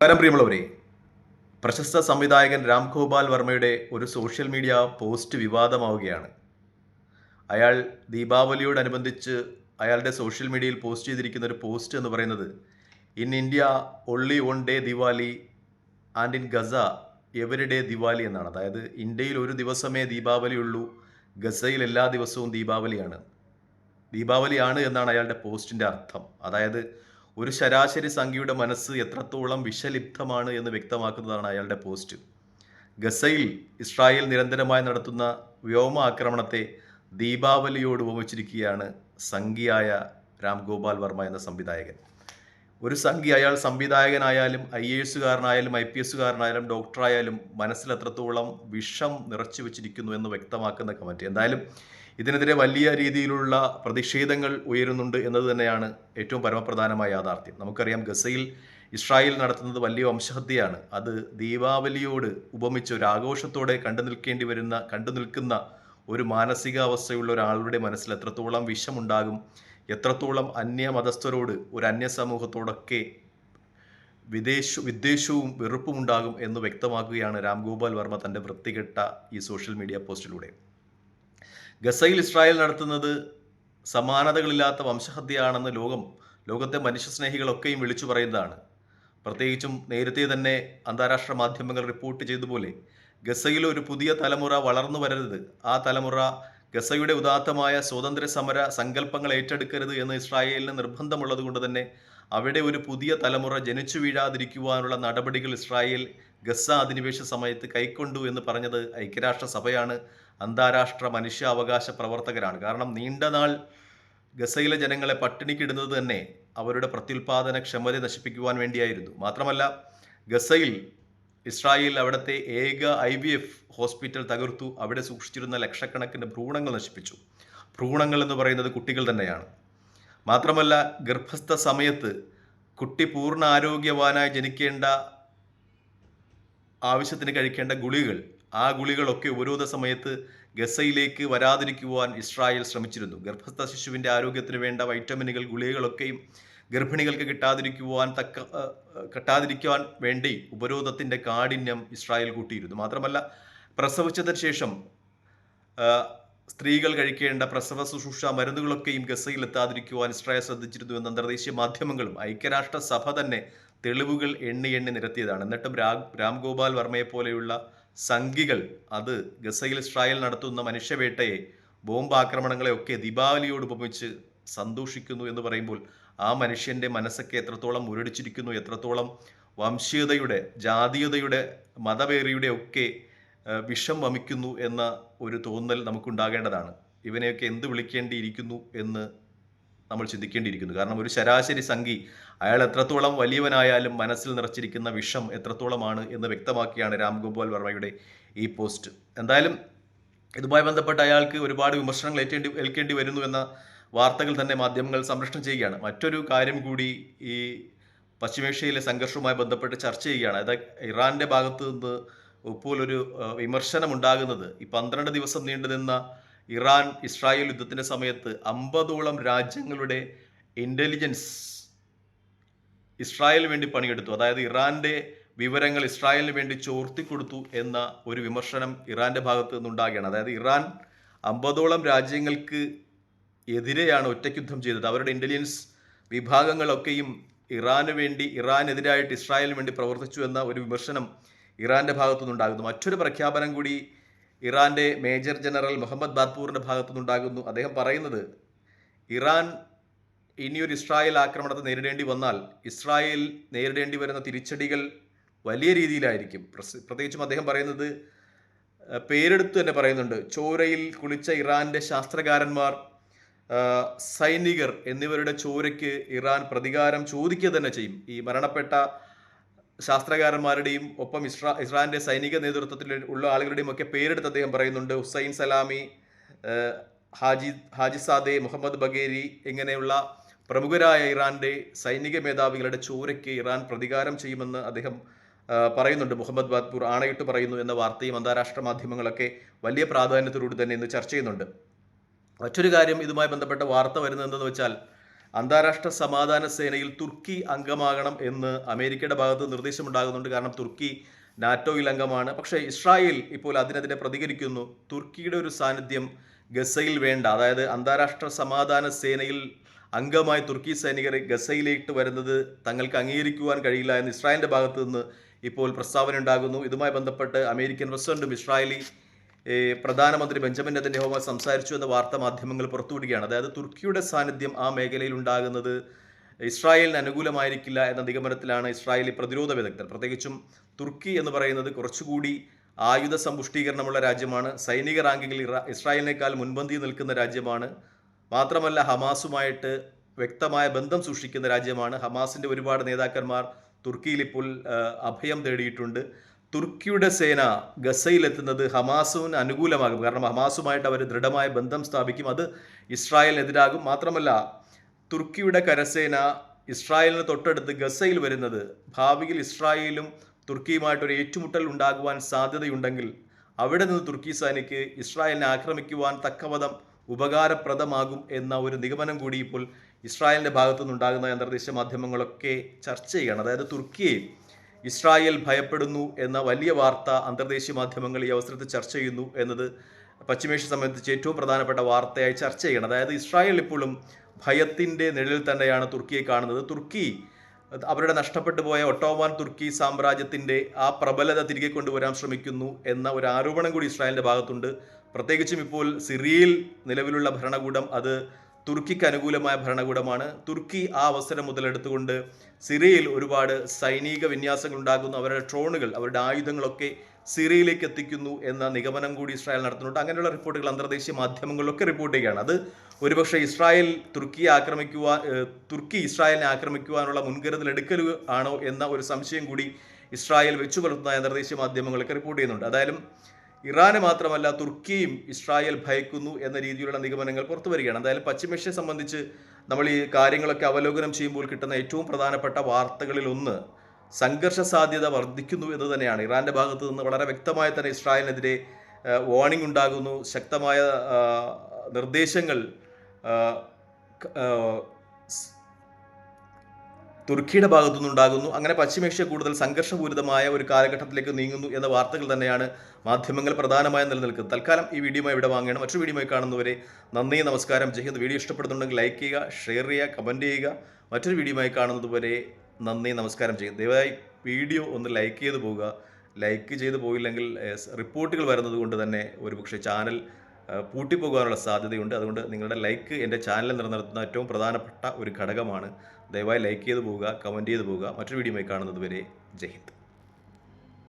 നമസ്കാരം പ്രിയമുള്ളവരെ. പ്രശസ്ത സംവിധായകൻ രാം ഗോപാൽ വർമ്മയുടെ ഒരു സോഷ്യൽ മീഡിയ പോസ്റ്റ് വിവാദമാവുകയാണ്. അയാൾ ദീപാവലിയോടനുബന്ധിച്ച് അയാളുടെ സോഷ്യൽ മീഡിയയിൽ പോസ്റ്റ് ചെയ്തിരിക്കുന്ന ഒരു പോസ്റ്റ് എന്ന് പറയുന്നത് in India only one day Diwali and in Gaza every day Diwali എന്നാണ്. അതായത് ഇന്ത്യയിൽ ഒരു ദിവസമേ ദീപാവലി ഉള്ളൂ ഗസയിൽ എല്ലാ ദിവസവും ദീപാവലിയാണ്. ദീപാവലിയാണ് എന്നാണ് അയാളുടെ പോസ്റ്റിന്റെ അർത്ഥം. അതായത് ഒരു ശരാശരി സംഖ്യയുടെ മനസ്സ് എത്രത്തോളം വിഷലിപ്തമാണ് എന്ന് വ്യക്തമാക്കുന്നതാണ് അയാളുടെ പോസ്റ്റ്. ഗസയിൽ ഇസ്രായേൽ നിരന്തരമായി നടത്തുന്ന വ്യോമ ആക്രമണത്തെ ദീപാവലിയോട് ഉപമിച്ചിരിക്കുകയാണ് സംഘിയായ രാം ഗോപാൽ വർമ്മ എന്ന സംവിധായകൻ. ഒരു സംഘി അയാൾ സംവിധായകനായാലും ഐ എ എസുകാരനായാലും ഐ പി എസുകാരനായാലും ഡോക്ടറായാലും മനസ്സിൽ എത്രത്തോളം വിഷം നിറച്ചു വെച്ചിരിക്കുന്നു എന്ന് വ്യക്തമാക്കുന്ന കമന്റ്. എന്തായാലും ഇതിനെതിരെ വലിയ രീതിയിലുള്ള പ്രതിഷേധങ്ങൾ ഉയരുന്നുണ്ട് എന്നത് തന്നെയാണ് ഏറ്റവും പരമപ്രധാനമായ യാഥാർത്ഥ്യം. നമുക്കറിയാം ഗസയിൽ ഇസ്രായേൽ നടത്തുന്നത് വലിയ വംശഹത്യയാണ്. അത് ദീപാവലിയോട് ഉപമിച്ച് ഒരു ആഘോഷത്തോടെ കണ്ടു നിൽക്കേണ്ടി വരുന്ന കണ്ടു നിൽക്കുന്ന ഒരു മാനസികാവസ്ഥയുള്ള ഒരാളുടെ മനസ്സിൽ എത്രത്തോളം വിഷമുണ്ടാകും എത്രത്തോളം അന്യ മതസ്ഥരോട് ഒരു അന്യ സമൂഹത്തോടൊക്കെ വിദേശ വിദ്വേഷവും വെറുപ്പുമുണ്ടാകും എന്ന് വ്യക്തമാക്കുകയാണ് രാംഗോപാൽ വർമ്മ തന്റെ വൃത്തികെട്ട ഈ സോഷ്യൽ മീഡിയ പോസ്റ്റിലൂടെ. ഗസയിൽ ഇസ്രായേൽ നടത്തുന്നത് സമാനതകളില്ലാത്ത വംശഹത്യയാണെന്ന് ലോകം ലോകത്തെ മനുഷ്യസ്നേഹികളൊക്കെയും വിളിച്ചു പറയുന്നതാണ്. പ്രത്യേകിച്ചും നേരത്തെ തന്നെ അന്താരാഷ്ട്ര മാധ്യമങ്ങൾ റിപ്പോർട്ട് ചെയ്തതുപോലെ ഗസയിൽ ഒരു പുതിയ തലമുറ വളർന്നു വരരുത്. ആ തലമുറ ഗസയുടെ ഉദാത്തമായ സ്വാതന്ത്ര്യ സമര സങ്കല്പങ്ങൾ ഏറ്റെടുക്കരുത് എന്ന് ഇസ്രായേലിന് നിർബന്ധമുള്ളത് കൊണ്ട് തന്നെ അവിടെ ഒരു പുതിയ തലമുറ ജനിച്ചു വീഴാതിരിക്കുവാനുള്ള നടപടികൾ ഇസ്രായേൽ ഗസ അധിനിവേശ സമയത്ത് കൈക്കൊണ്ടു എന്ന് പറഞ്ഞത് ഐക്യരാഷ്ട്ര സഭയാണ് അന്താരാഷ്ട്ര മനുഷ്യാവകാശ പ്രവർത്തകരാണ്. കാരണം നീണ്ട നാൾ ഗസയിലെ ജനങ്ങളെ പട്ടിണിക്കിടുന്നത് തന്നെ അവരുടെ പ്രത്യുൽപാദന ക്ഷമത നശിപ്പിക്കുവാൻ വേണ്ടിയായിരുന്നു. മാത്രമല്ല ഗസയിൽ ഇസ്രായേൽ അവിടുത്തെ ഏക ഐ വി എഫ് ഹോസ്പിറ്റൽ തകർത്തു. അവിടെ സൂക്ഷിച്ചിരുന്ന ലക്ഷക്കണക്കിന് ഭ്രൂണങ്ങൾ നശിപ്പിച്ചു. ഭ്രൂണങ്ങൾ എന്ന് പറയുന്നത് കുട്ടികൾ തന്നെയാണ്. മാത്രമല്ല ഗർഭസ്ഥ സമയത്ത് കുട്ടി പൂർണ ആരോഗ്യവാനായി ജനിക്കേണ്ട ആവശ്യത്തിന് കഴിക്കേണ്ട ഗുളികൾ ആ ഗുളികളൊക്കെ ഉപരോധ സമയത്ത് ഗസയിലേക്ക് വരാതിരിക്കുവാൻ ഇസ്രായേൽ ശ്രമിച്ചിരുന്നു. ഗർഭസ്ഥ ശിശുവിന്റെ ആരോഗ്യത്തിന് വേണ്ട വൈറ്റമിനുകൾ ഗുളികകളൊക്കെയും ഗർഭിണികൾക്ക് കിട്ടാതിരിക്കുവാൻ തക്ക കിട്ടാതിരിക്കുവാൻ വേണ്ടി ഉപരോധത്തിന്റെ കാഠിന്യം ഇസ്രായേൽ കൂട്ടിയിരുന്നു. മാത്രമല്ല പ്രസവിച്ചതിന് ശേഷം സ്ത്രീകൾ കഴിക്കേണ്ട പ്രസവ ശുശ്രൂഷ മരുന്നുകളൊക്കെയും ഗസയിൽ എത്താതിരിക്കുവാൻ ഇസ്രായേൽ ശ്രദ്ധിച്ചിരുന്നു എന്ന് അന്തർദേശീയ മാധ്യമങ്ങളും ഐക്യരാഷ്ട്ര സഭ തന്നെ തെളിവുകൾ എണ്ണി എണ്ണി നിരത്തിയതാണ്. എന്നിട്ടും രാം രാംഗോപാൽ വർമ്മയെ പോലെയുള്ള സംഘികൾ അത് ഗസയിൽ ഇസ്രായേൽ നടത്തുന്ന മനുഷ്യവേട്ടയെ ബോംബ് ആക്രമണങ്ങളെ ഒക്കെ ദീപാവലിയോട് ഉപമിച്ച് സന്തോഷിക്കുന്നു എന്ന് പറയുമ്പോൾ ആ മനുഷ്യന്റെ മനസ്സൊക്കെ എത്രത്തോളം മുരടിച്ചിരിക്കുന്നു എത്രത്തോളം വംശീയതയുടെ ജാതീയതയുടെ മതവേറിയുടെ ഒക്കെ വിഷം വമിക്കുന്നു എന്ന ഒരു തോന്നൽ നമുക്കുണ്ടാകേണ്ടതാണ്. ഇവനെയൊക്കെ എന്ത് വിളിക്കേണ്ടിയിരിക്കുന്നു എന്ന് നമ്മൾ ചിന്തിക്കേണ്ടിയിരിക്കുന്നു. കാരണം ഒരു ശരാശരി സംഘി അയാൾ എത്രത്തോളം വലിയവനായാലും മനസ്സിൽ നിറച്ചിരിക്കുന്ന വിഷം എത്രത്തോളമാണ് എന്ന് വ്യക്തമാക്കിയാണ് രാംഗോപാൽ വർമ്മയുടെ ഈ പോസ്റ്റ്. എന്തായാലും ഇതുമായി ബന്ധപ്പെട്ട് അയാൾക്ക് ഒരുപാട് വിമർശനങ്ങൾ ഏറ്റേണ്ടി ഏൽക്കേണ്ടി വരുന്നു എന്ന വാർത്തകൾ തന്നെ മാധ്യമങ്ങൾ സംരക്ഷണം ചെയ്യുകയാണ്. മറ്റൊരു കാര്യം കൂടി ഈ പശ്ചിമേഷ്യയിലെ സംഘർഷവുമായി ബന്ധപ്പെട്ട് ചർച്ച ചെയ്യുകയാണ്. അതായത് ഇറാന്റെ ഭാഗത്തു നിന്ന് ഇപ്പോൾ ഒരു വിമർശനം ഉണ്ടാകുന്നത് ഈ പന്ത്രണ്ട് ദിവസം നീണ്ടുനിന്ന ഇറാൻ ഇസ്രായേൽ യുദ്ധത്തിന്റെ സമയത്ത് അമ്പതോളം രാജ്യങ്ങളുടെ ഇന്റലിജൻസ് ഇസ്രായേലിന് വേണ്ടി പണിയെടുത്തു. അതായത് ഇറാന്റെ വിവരങ്ങൾ ഇസ്രായേലിന് വേണ്ടി ചോർത്തിക്കൊടുത്തു എന്ന ഒരു വിമർശനം ഇറാന്റെ ഭാഗത്ത് നിന്നുണ്ടാകുകയാണ്. അതായത് ഇറാൻ അമ്പതോളം രാജ്യങ്ങൾക്ക് എതിരെയാണ് ഒറ്റയ്ക്കുദ്ധം ചെയ്തത്. അവരുടെ ഇന്റലിജൻസ് വിഭാഗങ്ങളൊക്കെയും ഇറാന് വേണ്ടി ഇറാനെതിരായിട്ട് ഇസ്രായേലിന് വേണ്ടി പ്രവർത്തിച്ചു എന്ന ഒരു വിമർശനം ഇറാന്റെ ഭാഗത്തുനിന്നുണ്ടാകുന്നു. മറ്റൊരു പ്രഖ്യാപനം കൂടി ഇറാന്റെ മേജർ ജനറൽ മുഹമ്മദ് ബാദ്പൂറിന്റെ ഭാഗത്തുനിന്നുണ്ടാകുന്നു. അദ്ദേഹം പറയുന്നത് ഇറാൻ ഇനിയൊരു ഇസ്രായേൽ ആക്രമണത്തെ നേരിടേണ്ടി വന്നാൽ ഇസ്രായേൽ നേരിടേണ്ടി വരുന്ന തിരിച്ചടികൾ വലിയ രീതിയിലായിരിക്കും. പ്രത്യേകിച്ചും അദ്ദേഹം പറയുന്നത് പേരെടുത്ത് തന്നെ പറയുന്നുണ്ട്. ചോരയിൽ കുളിച്ച ഇറാന്റെ ശാസ്ത്രകാരന്മാർ സൈനികർ എന്നിവരുടെ ചോരയ്ക്ക് ഇറാൻ പ്രതികാരം ചോദിക്കുക തന്നെ ചെയ്യും. ഈ മരണപ്പെട്ട ശാസ്ത്രകാരന്മാരുടെയും ഒപ്പം ഇസ്രാ ഇസ്രാലിന്റെ സൈനിക നേതൃത്വത്തിൽ ഉള്ള ആളുകളുടെയും ഒക്കെ പേരെടുത്ത് അദ്ദേഹം പറയുന്നുണ്ട് Hussein Salami Haji Hajizadeh Mohammad Bagheri ഇങ്ങനെയുള്ള പ്രമുഖരായ ഇറാന്റെ സൈനിക മേധാവികളുടെ ചോരയ്ക്ക് ഇറാൻ പ്രതികാരം ചെയ്യുമെന്ന് അദ്ദേഹം പറയുന്നുണ്ട്. മുഹമ്മദ് ബാദ്പൂർ ആണയിട്ട് പറയുന്നു എന്ന വാർത്തയും അന്താരാഷ്ട്ര മാധ്യമങ്ങളൊക്കെ വലിയ പ്രാധാന്യത്തോടുകൂടി തന്നെ ഇന്ന് ചർച്ച ചെയ്യുന്നുണ്ട്. മറ്റൊരു കാര്യം ഇതുമായി ബന്ധപ്പെട്ട വാർത്ത വരുന്നത് എന്തെന്ന് വെച്ചാൽ അന്താരാഷ്ട്ര സമാധാന സേനയിൽ തുർക്കി അംഗമാകണം എന്ന് അമേരിക്കയുടെ ഭാഗത്ത് നിർദ്ദേശമുണ്ടാകുന്നുണ്ട്. കാരണം തുർക്കി നാറ്റോയിൽ അംഗമാണ്. പക്ഷേ ഇസ്രായേൽ ഇപ്പോൾ അതിനെതിരെ പ്രതികരിക്കുന്നു. തുർക്കിയുടെ ഒരു സാന്നിധ്യം ഗസയിൽ വേണ്ട. അതായത് അന്താരാഷ്ട്ര സമാധാന സേനയിൽ അംഗമായി തുർക്കി സൈനികർ ഗസയിലേക്ക് വരുന്നത് തങ്ങൾക്ക് അംഗീകരിക്കുവാൻ കഴിയില്ല എന്ന് ഇസ്രായേലിന്റെ ഭാഗത്തു നിന്ന് ഇപ്പോൾ പ്രസ്താവന ഉണ്ടാകുന്നു. ഇതുമായി ബന്ധപ്പെട്ട് അമേരിക്കൻ പ്രസിഡന്റും ഇസ്രായേലി പ്രധാനമന്ത്രി ബെഞ്ചമിൻ നെതന്യാഹുമായി സംസാരിച്ചു എന്ന വാർത്ത മാധ്യമങ്ങൾ പുറത്തുവിടുകയാണ്. അതായത് തുർക്കിയുടെ സാന്നിധ്യം ആ മേഖലയിൽ ഉണ്ടാകുന്നത് ഇസ്രായേലിന് അനുകൂലമായിരിക്കില്ല എന്ന നിഗമനത്തിലാണ് ഇസ്രായേലി പ്രതിരോധ വിദഗ്ധർ. പ്രത്യേകിച്ചും തുർക്കി എന്ന് പറയുന്നത് കുറച്ചുകൂടി ആയുധ സമ്പുഷ്ടീകരണമുള്ള രാജ്യമാണ്. സൈനിക റാങ്കിങ്ങിൽ ഇസ്രായേലിനേക്കാൾ മുൻപന്തി നിൽക്കുന്ന രാജ്യമാണ്. മാത്രമല്ല ഹമാസുമായിട്ട് വ്യക്തമായ ബന്ധം സൂക്ഷിക്കുന്ന രാജ്യമാണ്. ഹമാസിന്റെ ഒരുപാട് നേതാക്കന്മാർ തുർക്കിയിൽ ഇപ്പോൾ അഭയം തേടിയിട്ടുണ്ട്. തുർക്കിയുടെ സേന ഗസയിലെത്തുന്നത് ഹമാസുവിന് അനുകൂലമാകും. കാരണം ഹമാസുമായിട്ട് അവർ ദൃഢമായ ബന്ധം സ്ഥാപിക്കും. അത് ഇസ്രായേലിനെതിരാകും. മാത്രമല്ല തുർക്കിയുടെ കരസേന ഇസ്രായേലിന് തൊട്ടടുത്ത് ഗസയിൽ വരുന്നത് ഭാവിയിൽ ഇസ്രായേലും തുർക്കിയുമായിട്ടൊരു ഏറ്റുമുട്ടൽ ഉണ്ടാകുവാൻ സാധ്യതയുണ്ടെങ്കിൽ അവിടെ നിന്ന് തുർക്കി സേനയ്ക്ക് ഇസ്രായേലിനെ ആക്രമിക്കുവാൻ തക്കവധം ഉപകാരപ്രദമാകും എന്ന ഒരു നിഗമനം കൂടി ഇപ്പോൾ ഇസ്രായേലിന്റെ ഭാഗത്തു നിന്നുണ്ടാകുന്ന അന്തർദേശീയ മാധ്യമങ്ങളൊക്കെ ചർച്ച ചെയ്യുകയാണ്. അതായത് തുർക്കിയെ ഇസ്രായേൽ ഭയപ്പെടുന്നു എന്ന വലിയ വാർത്ത അന്തർദേശീയ മാധ്യമങ്ങൾ ഈ അവസരത്തിൽ ചർച്ച ചെയ്യുന്നു എന്നത് പശ്ചിമേഷ്യ സംബന്ധിച്ച് ഏറ്റവും പ്രധാനപ്പെട്ട വാർത്തയായി ചർച്ച ചെയ്യണം. അതായത് ഇസ്രായേൽ ഇപ്പോഴും ഭയത്തിന്റെ നിഴലിൽ തന്നെയാണ് തുർക്കിയെ കാണുന്നത്. തുർക്കി അവരുടെ നഷ്ടപ്പെട്ടു പോയ ഒട്ടോമാൻ തുർക്കി സാമ്രാജ്യത്തിന്റെ ആ പ്രബലത തിരികെ കൊണ്ടുവരാൻ ശ്രമിക്കുന്നു എന്ന ഒരു ആരോപണം കൂടി ഇസ്രായേലിന്റെ ഭാഗത്തുണ്ട്. പ്രത്യേകിച്ചും ഇപ്പോൾ സിറിയയിൽ നിലവിലുള്ള ഭരണകൂടം അത് തുർക്കിക്ക് അനുകൂലമായ ഭരണകൂടമാണ്. തുർക്കി ആ അവസരം മുതലെടുത്തുകൊണ്ട് സിറിയയിൽ ഒരുപാട് സൈനിക വിന്യാസങ്ങൾ ഉണ്ടാകുന്നു. അവരുടെ ട്രോണുകൾ അവരുടെ ആയുധങ്ങളൊക്കെ സിറിയയിലേക്ക് എത്തിക്കുന്നു എന്ന നിഗമനം കൂടി ഇസ്രായേൽ നടത്തുന്നുണ്ട്. അങ്ങനെയുള്ള റിപ്പോർട്ടുകൾ അന്തർദേശീയ മാധ്യമങ്ങളിലൊക്കെ റിപ്പോർട്ട് ചെയ്യുകയാണ്. അത് ഒരുപക്ഷെ ഇസ്രായേൽ തുർക്കിയെ ആക്രമിക്കുവാൻ തുർക്കി ഇസ്രായേലിനെ ആക്രമിക്കുവാനുള്ള മുൻകരുതൽ എടുക്കൽ ആണോ എന്ന ഒരു സംശയം കൂടി ഇസ്രായേൽ വെച്ചു പുലർത്തുന്ന അന്തർദേശീയ മാധ്യമങ്ങളൊക്കെ റിപ്പോർട്ട് ചെയ്യുന്നുണ്ട്. അതായാലും ഇറാന് മാത്രമല്ല തുർക്കിയും ഇസ്രായേൽ ഭയക്കുന്നു എന്ന രീതിയിലുള്ള നിഗമനങ്ങൾ പുറത്തു വരികയാണ്. എന്തായാലും പശ്ചിമേഷ്യയെ സംബന്ധിച്ച് നമ്മൾ ഈ കാര്യങ്ങളൊക്കെ അവലോകനം ചെയ്യുമ്പോൾ കിട്ടുന്ന ഏറ്റവും പ്രധാനപ്പെട്ട വാർത്തകളിൽ ഒന്ന് സംഘർഷ സാധ്യത വർദ്ധിക്കുന്നു എന്ന് തന്നെയാണ്. ഇറാന്റെ ഭാഗത്ത് നിന്ന് വളരെ വ്യക്തമായി തന്നെ ഇസ്രായേലിനെതിരെ വാർണിംഗ് ഉണ്ടാകുന്നു. ശക്തമായ നിർദ്ദേശങ്ങൾ തുർക്കിയുടെ ഭാഗത്തുനിന്നുണ്ടാകുന്നു അങ്ങനെ പശ്ചിമേഷ്യ കൂടുതൽ സംഘർഷപൂരിതമായ ഒരു കാലഘട്ടത്തിലേക്ക് നീങ്ങുന്നു എന്ന വാർത്തകൾ തന്നെയാണ് മാധ്യമങ്ങൾ പ്രധാനമായും നിലനിൽക്കുന്നത്. തൽക്കാലം ഈ വീഡിയോ ഇവിടെ വാങ്ങണം മറ്റൊരു വീഡിയോ കാണുന്നവരെ നന്ദി നമസ്കാരം. ജയ്ഹിന്ദ് വീഡിയോ ഇഷ്ടപ്പെടുന്നുണ്ടെങ്കിൽ ലൈക്ക് ചെയ്യുക ഷെയർ ചെയ്യുക കമന്റ് ചെയ്യുക. മറ്റൊരു വീഡിയോയുമായി കാണുന്നത് വരെ നന്ദി നമസ്കാരം. ചെയ്യും ദയവായി വീഡിയോ ഒന്ന് ലൈക്ക് ചെയ്ത് പോവുക. ലൈക്ക് ചെയ്ത് പോയില്ലെങ്കിൽ റിപ്പോർട്ടുകൾ വരുന്നത് കൊണ്ട് തന്നെ ഒരുപക്ഷെ ചാനൽ പൂട്ടിപ്പോകാനുള്ള സാധ്യതയുണ്ട്. അതുകൊണ്ട് നിങ്ങളുടെ ലൈക്ക് എന്റെ ചാനൽ നിലനിർത്തുന്ന ഏറ്റവും പ്രധാനപ്പെട്ട ഒരു ഘടകമാണ് ദയവായി ലൈക്ക് ചെയ്ത് പോവുക കമന്റ് ചെയ്ത് പോവുക. മറ്റൊരു വീഡിയോയുമായി കാണുന്നത് വരെ ജയ് ഹിന്ദ്.